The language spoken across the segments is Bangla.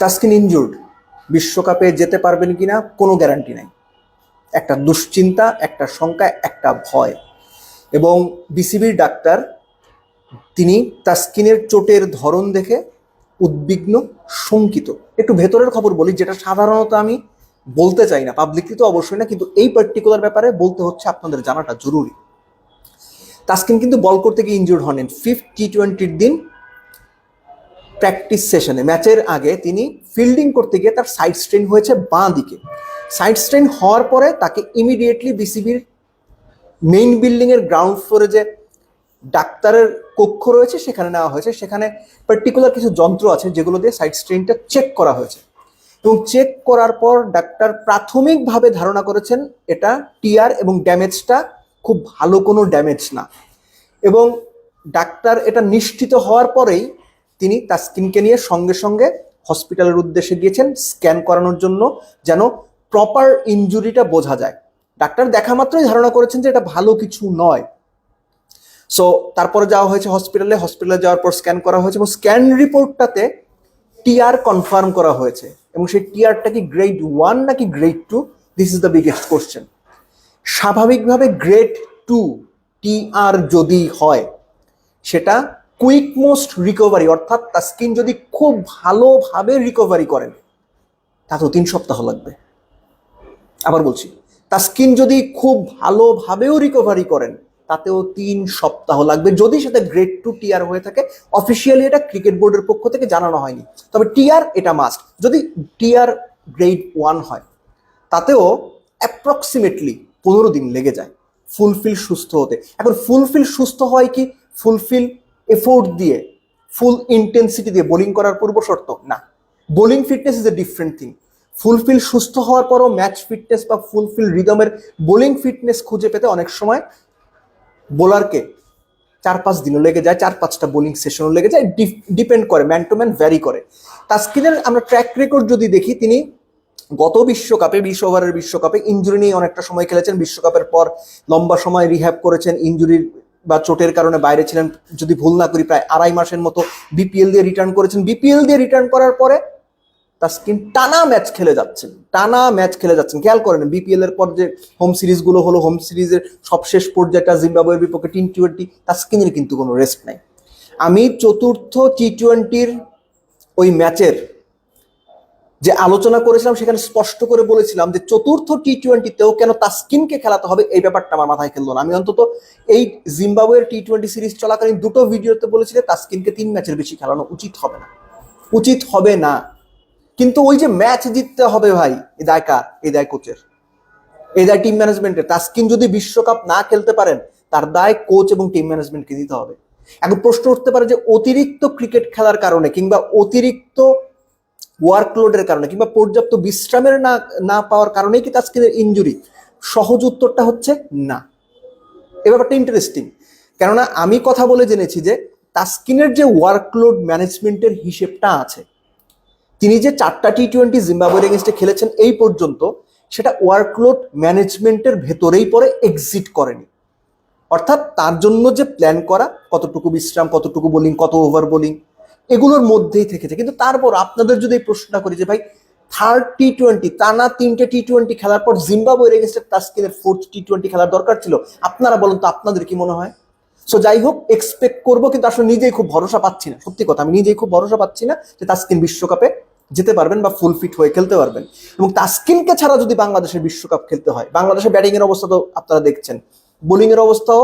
তাস্কিন ইনজুর্ড বিশ্বকাপে যেতে পারবেন কিনা কোনো গ্যারান্টি নাই। একটা দুশ্চিন্তা, একটা শঙ্কা, একটা ভয়। এবং বিসিবির ডাক্তার, তিনি তাস্কিনের চোটের ধরন দেখে উদ্বিগ্ন, শঙ্কিত। একটু ভেতরের খবর বলি, যেটা সাধারণত আমি বলতে চাই না পাবলিকলি তো অবশ্যই না, কিন্তু এই পার্টিকুলার ব্যাপারে বলতে হচ্ছে আপনাদের জানাটা জরুরি। তাস্কিন কিন্তু বল করতে গিয়ে ইনজুর্ড হনেন ফিফথ টি টোয়েন্টির দিন প্র্যাকটিস সেশনে ম্যাচের আগে তিনি ফিল্ডিং করতে গিয়ে তার সাইড স্ট্রেন হয়েছে বাঁ দিকে। সাইড স্ট্রেন হওয়ার পরে তাকে ইমিডিয়েটলি বিসিবির মেইন বিল্ডিংয়ের গ্রাউন্ড ফ্লোরে যে ডাক্তারের কক্ষ রয়েছে, সেখানে নেওয়া হয়েছে। সেখানে পার্টিকুলার কিছু যন্ত্র আছে যেগুলো দিয়ে সাইড স্ট্রেনটা চেক করা হয়েছে। এবং চেক করার পর ডাক্তার প্রাথমিকভাবে ধারণা করেছেন, এটা টিয়ার এবং ড্যামেজটা খুব ভালো কোনো ড্যামেজ না। এবং ডাক্তার এটা নিশ্চিত হওয়ার পরেই তিনি তার স্কিনকে নিয়ে সঙ্গে সঙ্গে হসপিটালের উদ্দেশ্যে গিয়েছেন স্ক্যান করানোর জন্য যেন প্রপার ইনজুরিটা বোঝা যায়। ডাক্তার দেখা মাত্রই ধারণা করেছেন যে এটা ভালো কিছু নয়। সো তারপরে যাওয়া হয়েছে হসপিটালে হসপিটালে যাওয়ার পর স্ক্যান করা হয়েছে এবং স্ক্যান রিপোর্টটাতে টিআর কনফার্ম করা হয়েছে এবং সেই টিআরটা কি গ্রেড ওয়ান নাকি grade two this is the biggest question স্বাভাবিকভাবে গ্রেড টু টিআর যদি হয়, সেটা কুইক মোস্ট রিকভারি অর্থাৎ তার স্কিন যদি খুব ভালোভাবে রিকভারি করেন, তাতেও তিন সপ্তাহ লাগবে। আবার বলছি, তার স্কিন যদি খুব ভালোভাবেও রিকভারি করেন, তাতেও তিন সপ্তাহ লাগবে। যদি সেটা গ্রেড টু টিআর হয়ে থাকে অফিসিয়ালি এটা ক্রিকেট বোর্ডের পক্ষ থেকে জানানো হয়নি। তবে টিআর এটা মাস্ট যদি টিআর গ্রেড ওয়ান হয়, তাতেও অ্যাপ্রক্সিমেটলি পনেরো দিন লেগে যায়। ফুলফিল সুস্থ হতে। এখন ফুলফিল সুস্থ হয় কি? ফুলফিল এফোর্ট দিয়ে ফুল ইন্টেন্সিটি দিয়ে বোলিং করার পূর্ব শর্ত, না। Bowling fitness is a different thing fulfil সুস্থ হওয়ার পরও ম্যাচ ফিটনেস বা ফুলফিল রিদমের বোলিং ফিটনেস খুঁজে পেতে অনেক সময় বোলারকে চার পাঁচ দিনও লেগে যায় চার পাঁচটা বোলিং সেশনও লেগে যায় ডিপেন্ড করে ম্যান টু ম্যান ভ্যারি করে। তাস্কিনের আমরা ট্র্যাক রেকর্ড যদি দেখি, তিনি গত বিশ্বকাপে, বিশ ওভারের বিশ্বকাপে ইঞ্জুরি নিয়ে অনেকটা সময় খেলেছেন। বিশ্বকাপের পর লম্বা সময় রিহ্যাব করেছেন ইঞ্জুরির বা চোটের কারণে বাইরে ছিলেন, যদি ভুল না করি, প্রায় আড়াই মাসের মতো বিপিএল দিয়ে রিটার্ন করেছেন। বিপিএল দিয়ে রিটার্ন করার পরে তাস্কিন টানা ম্যাচ খেলে যাচ্ছেন, টানা ম্যাচ খেলে যাচ্ছেন। খেয়াল করেন বিপিএল এর পর যে হোম সিরিজগুলো হলো হোম সিরিজের সবশেষ পর্যায়টা জিম্বাবুয়ের বিপক্ষে টি টোয়েন্টি তাস্কিনের কিন্তু কোনো রেস্ট নাই। আমি চতুর্থ টি টোয়েন্টির ওই ম্যাচের যে আলোচনা করেছিলাম, সেখানে স্পষ্ট করে বলেছিলাম যে চতুর্থ টি টোয়েন্টিতেও কেন তাস্কিনকে খেলাতে হবে, এই ব্যাপারটা আমার মাথায় খেললো না। আমি অন্তত এই জিম্বাবুয়ের টি টোয়েন্টি সিরিজ চলাকালীন দুটো ভিডিওতে বলেছি যে তাস্কিনকে তিন ম্যাচের বেশি খেলানো উচিত হবে না। উচিত হবে না। কিন্তু ওই যে ম্যাচ জিততে হবে ভাই এই দায় কার? এই দায় কোচের। এই দায় টিম ম্যানেজমেন্টের তাস্কিন যদি বিশ্বকাপ না খেলতে পারেন, তার দায় কোচ এবং টিম ম্যানেজমেন্টকে দিতে হবে। এখন প্রশ্ন উঠতে পারে যে অতিরিক্ত ক্রিকেট খেলার কারণে কিংবা অতিরিক্ত ওয়ার্কলোডের কারণে কিংবা পর্যাপ্ত বিশ্রামের না না পাওয়ার কারণেই কি তাস্কিনের ইঞ্জুরি সহজ উত্তরটা হচ্ছে না। এ ব্যাপারটা ইন্টারেস্টিং কেননা আমি কথা বলে জেনেছি যে তাস্কিনের যে ওয়ার্কলোড ম্যানেজমেন্টের হিসেবটা আছে, তিনি যে চারটা টি টোয়েন্টি জিম্বাবুয়ের এগেনস্টে খেলেছেন এই পর্যন্ত, সেটা ওয়ার্কলোড ম্যানেজমেন্টের ভেতরেই পরে এক্সিট করেনি। অর্থাৎ তার জন্য যে প্ল্যান করা, কতটুকু বিশ্রাম, কতটুকু বোলিং কত ওভার বোলিং এগুলোর মধ্যেই থেকেছে কিন্তু তারপর আপনাদের যদি প্রশ্নটা করি যে, ভাই থার্ড টি টোয়েন্টি টানা তিনটে টি টোয়েন্টি খেলার পর জিম্বাবুয়ের এগেনস্টে তাস্কিনের ফোর্থ টি টোয়েন্টি খেলার দরকার ছিল। আপনারা বলুন তো, আপনাদের কি মনে হয়? সো যাই হোক এক্সপেক্ট করব, কিন্তু আসলে নিজেই খুব ভরসা পাচ্ছি না। সত্যি কথা, আমি নিজেই খুব ভরসা পাচ্ছি না যে তাস্কিন বিশ্বকাপে যেতে পারবেন বা ফুল ফিট হয়ে খেলতে পারবেন। এবং তাস্কিনকে ছাড়া যদি বাংলাদেশের বিশ্বকাপ খেলতে হয়, বাংলাদেশের ব্যাটিং এর অবস্থা তো আপনারা দেখছেন। বোলিং এর অবস্থাও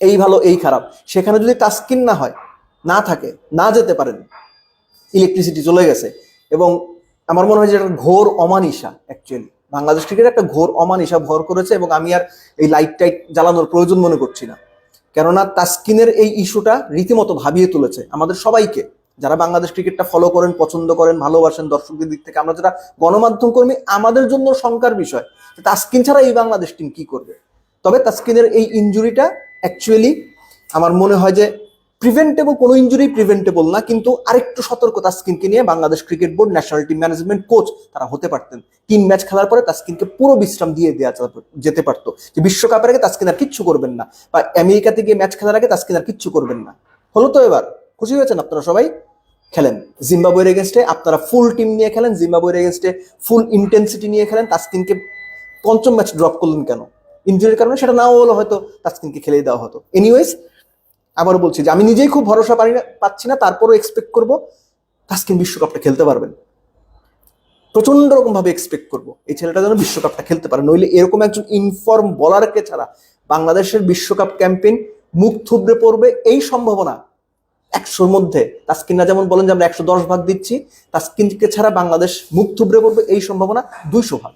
এই ভালো, এই খারাপ। সেখানে যদি তাস্কিন না হয় না থাকে, না যেতে পারেন। ইলেকট্রিসিটি চলে গেছে। এবং আমার মনে হয় যে একটা ঘোর অমানিসা অ্যাকচুয়ালি বাংলাদেশ ক্রিকেট একটা ঘোর অমানিসা ভর করেছে এবং আমি আর এই লাইট টাইট জ্বালানোর প্রয়োজন মনে করছি না। কেননা তাস্কিনের এই ইস্যুটা রীতিমতো ভাবিয়ে তুলেছে আমাদের সবাইকে। যারা বাংলাদেশ ক্রিকেটটা ফলো করেন, পছন্দ করেন, ভালোবাসেন, দর্শকদের দিক থেকে, আমরা যারা গণমাধ্যম কর্মী, আমাদের জন্য শঙ্কার বিষয় তাস্কিন ছাড়া এই বাংলাদেশ টিম কি করবে? তবে তাস্কিনের এই ইনজুরিটা অ্যাকচুয়ালি আমার মনে হয় যে প্রিভেন্টেবল কোনো ইনজুরি প্রিভেন্টেবল না, কিন্তু আরেকটু সতর্ক তাস্কিনকে নিয়ে Bangladesh cricket board national team management coach তারা হতে পারতেন। তিন ম্যাচ খেলার পরে তাস্কিনকে পুরো বিশ্রাম দিয়ে দেওয়া যেতে পারতো। যে বিশ্বকাপের আগে তাস্কিন আর কিচ্ছু করবেন না, বা আমেরিকাতে গিয়ে ম্যাচ খেলার আগে তাস্কিন আর কিচ্ছু করবেন না। হলো তো এবার, খুশি হয়েছেন আপনারা সবাই? খেলেন। জিম্বাবুয়ের এগেনস্টে আপনারা ফুল টিম নিয়ে খেলেন, জিম্বাবুয়ের এগেনস্টে ফুল ইন্টেন্সিটি নিয়ে খেলেন তাসকিনকে পঞ্চম ম্যাচ ড্রপ করলেন কেন? ইঞ্জুরির কারণে সেটা নাও হলো হয়তো তাসকিনকে খেলে দেওয়া হতো। এনিওয়েজ আবারও বলছি যে আমি নিজেই খুব ভরসা পারি না, পাচ্ছি না, তারপরও এক্সপেক্ট করব। তাস্কিন বিশ্বকাপটা খেলতে পারবেন। প্রচণ্ড রকম ভাবে এক্সপেক্ট করব। এই ছেলেটা যেন বিশ্বকাপটা খেলতে পারে। নইলে এরকম একজন ইনফর্ম বলারকে ছাড়া বাংলাদেশের বিশ্বকাপ ক্যাম্পেইন মুখ থুবড়ে পড়বে এই সম্ভাবনা একশোর মধ্যে। তাসকিনরা যেমন বলেন যে আমরা একশো দশ ভাগ দিচ্ছি, তাস্কিনকে ছাড়া বাংলাদেশ মুখ থুবড়ে পড়বে এই সম্ভাবনা দুইশো ভাগ।